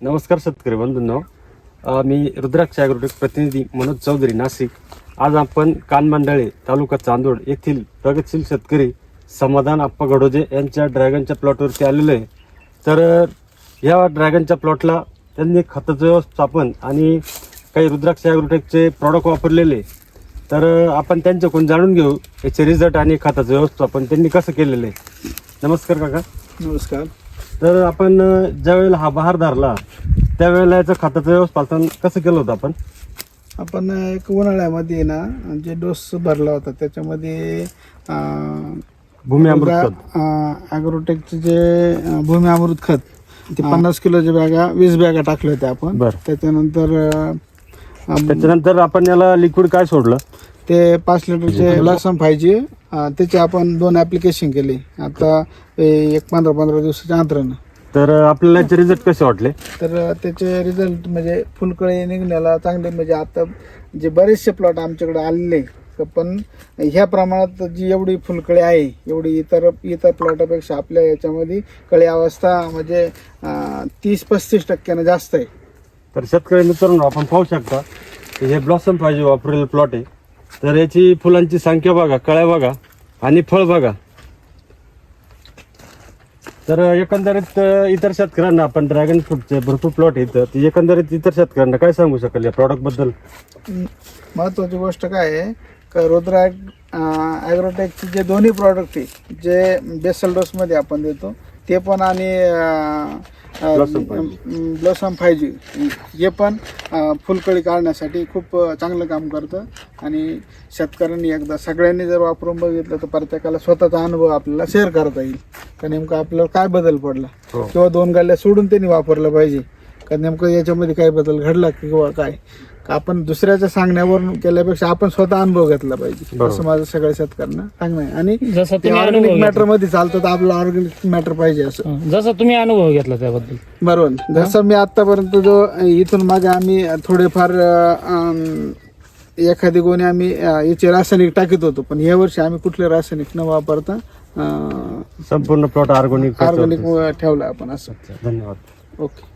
नमस्कार शेतकरी बंधूंनो. मी रुद्राक्ष ॲग्रोटेक प्रतिनिधी मनोज चौधरी नाशिक. आज आपण कानमंडळे तालुका चांदोड येथील प्रगतशील शेतकरी समाधान आप्पा गडोजे यांच्या ड्रॅगनच्या प्लॉटवरती आलेलो आहे. तर अ, या ड्रॅगनच्या प्लॉटला त्यांनी खताचं व्यवस्थापन आणि काही रुद्राक्ष ॲग्रोटेकचे प्रॉडक्ट वापरलेले तर आपण त्यांच्याकडून जाणून घेऊ याचे रिझल्ट आणि खताचं व्यवस्थापन त्यांनी कसं केलेलं आहे. नमस्कार काका. नमस्कार. तर आपण अ, ज्या वेळेला हा बहार धरला त्यावेळेला याचं खताचं व्यवस्थापन कसं केलं होतं आपण? आपण एक उन्हाळ्यामध्ये ना जे डोस भरला होता त्याच्यामध्ये भूमी अमृत ॲग्रोटेकचे जे भूमी अमृत खत ते पन्नास किलोच्या बॅगा वीस बॅगा टाकल्या होत्या आपण. त्याच्यानंतर त्याच्यानंतर आपण याला लिक्विड काय सोडलं? ते पाच लिटरचे ब्लासम पाहिजे त्याचे आपण दोन ॲप्लिकेशन केले. आता ते एक पंधरा पंधरा दिवसाच्या अंतरानं. तर आपल्याला याचे रिझल्ट कसे वाटले? तर त्याचे रिझल्ट म्हणजे फुलकळी निघण्याला चांगले म्हणजे आता जे बरेचसे प्लॉट आमच्याकडे आलेले पण ह्या प्रमाणात जी एवढी फुलकळी आहे एवढी इतर इतर प्लॉटापेक्षा आपल्या याच्यामध्ये कळी अवस्था म्हणजे तीस पस्तीस टक्क्यानं जास्त आहे. तर शेतकरी मित्रांनो आपण पाहू शकता की हे ब्लॉसम पाहिजे वापरलेलं प्लॉट आहे. तर याची फुलांची संख्या बघा कळ्या बघा आणि फळ बघा. तर एकंदरीत इतर शेतकऱ्यांना आपण ड्रॅगन फ्रूटचे भरपूर प्लॉट आहेत. तर एकंदरीत इतर शेतकऱ्यांना काय सांगू शकाल या प्रॉडक्टबद्दल? महत्वाची गोष्ट काय आहे का रुद्रा ॲग्रोटेकचे जे दोन्ही प्रॉडक्ट आहे जे बेसल डोसमध्ये आपण देतो ते पण आणि Blossom ब्लॉसम फाय जी हे पण अं, फुलकळी काढण्यासाठी खूप अं, चांगलं काम करतं. आणि शेतकऱ्यांनी एकदा सगळ्यांनी जर वापरून बघितलं तर प्रत्येकाला स्वतःचा अनुभव आपल्याला शेअर करता येईल. का नेमकं आपल्याला काय बदल पडला? हो. किंवा दोन गाल्ल्या सोडून त्यांनी वापरलं पाहिजे. का नेमकं याच्यामध्ये काय बदल घडला किंवा काय? आपण दुसऱ्याच्या सांगण्यावरून केल्यापेक्षा आपण स्वतः अनुभव घेतला पाहिजे. असं माझं सगळ्या शेतकऱ्यांना सांगणं आहे. आणि जसं ते तुम्ही ऑर्गॅनिक मॅटरमध्ये चालतं तर आपलं ऑर्गॅनिक मॅटर पाहिजे असं. जसं तुम्ही अनुभव घेतला त्याबद्दल. बरोबर. जसं मी आतापर्यंत जो इथून मागे आम्ही थोडेफार एखादी गोणी आम्ही याचे रासायनिक टाकीत होतो. पण या वर्षी आम्ही कुठले रासायनिक न वापरता संपूर्ण प्लॉट ऑर्गॅनिक ऑर्गॅनिक ठेवलं आपण असं. धन्यवाद. ओके.